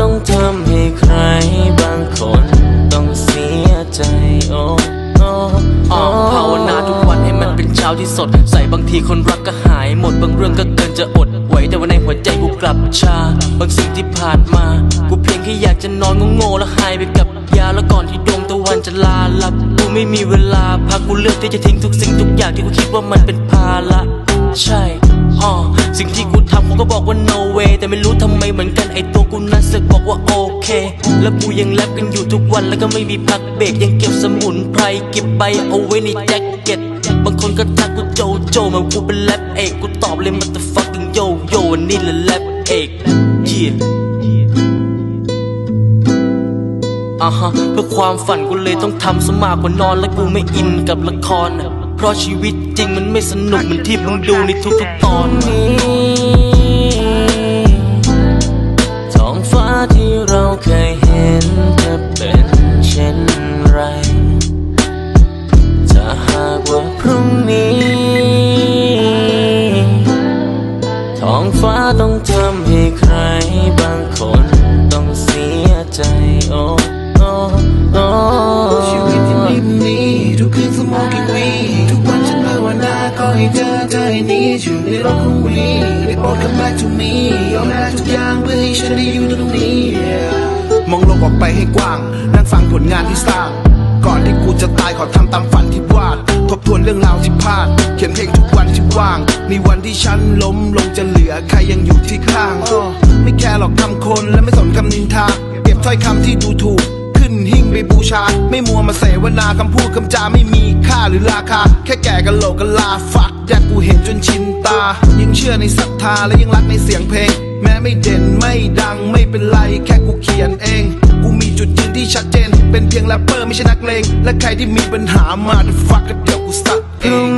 ต้องทำให้ใครบางคนต้องเสียใจโอ้ออ้ภาวนาทุกวันให้มันเป็นเช้าที่สด ใส่บางทีคนรักก็หายหมดบางเรื่องก็เกินจะอดไหวแต่ว่าในหัวใจกูกลับชา บางสิ่งที่ผ่านมา กูเพียงแค่อยากจะนอนงงงแล้วหายไปกับยาแล้วก่อนที่ดวงตะวันจะลาลับกูไม่มีเวลาพักกูเลือกที่จะทิ้งทุกสิ่งทุกอย่างที่กูคิดว่ามันเป็นภาระใช่ สิ่งที่กูทำกูก็บอกว่า no way แต่ไม่รู้ทำไมเหมือนกันไอตัวกูนั้นสึกบอกว่าโอเค แล้วกูยังแลบกันอยู่ทุกวันแล้วก็ไม่มีพักเบรกยังเก็บสมุนไพรเก็บใบเอาไว้ในแจ็คเก็ตบางคนก็ทักกูโจโจมากูเป็นแรปเอกกูตอบเลยมัน the fucking yo yo วันนี้แหละแรปเอก yeah อ่าฮะเพื่อความฝันกูเลยต้องทำสมากกว่านอนและกูไม่อินกับละคร ราะชีวิตจริงมันไม่สนุกเหมือนที่มึงดูในทุกๆตอนนี้ ให้เจอเธอให้นี้อยู่ในโลกของวีได้โปรด come back to me ยอมแลกทุกอย่างเพื่อให้ฉันได้อยู่ตรงนี้ มองโลกออกไปให้กว้าง นั่งฟังผลงานที่สร้าง ก่อนที่กูจะตายขอทำตามฝันที่วาด ทบทวนเรื่องราวที่พลาด เขียนเพลงทุกวันที่ว่าง มีวันที่ฉันล้มลงจะเหลือใครยังอยู่ที่ข้างอ้อไม่แคร์หรอกคำคนและไม่สนคำนินทา เก็บถ้อยคำที่ดูถูกขึ้นหิ้งไปบูชา ไม่มัวมาเสวนาคำพูดคำจาไม่มีค่าหรือราคา แค่แก่กันโหลกกันลาฟัก อยากกูเห็นจนชินตายังเชื่อในศรัทธาและยังรักในเสียงเพลง แม้ไม่เด่นไม่ดังไม่เป็นไรแค่กูเขียนเอง กูมีจุดยืนที่ชัดเจน เป็นเพียงแรปเปอร์ไม่ใช่นักเลง และใครที่มีปัญหามาเดฟักก็เดี๋ยวกูสักพเอง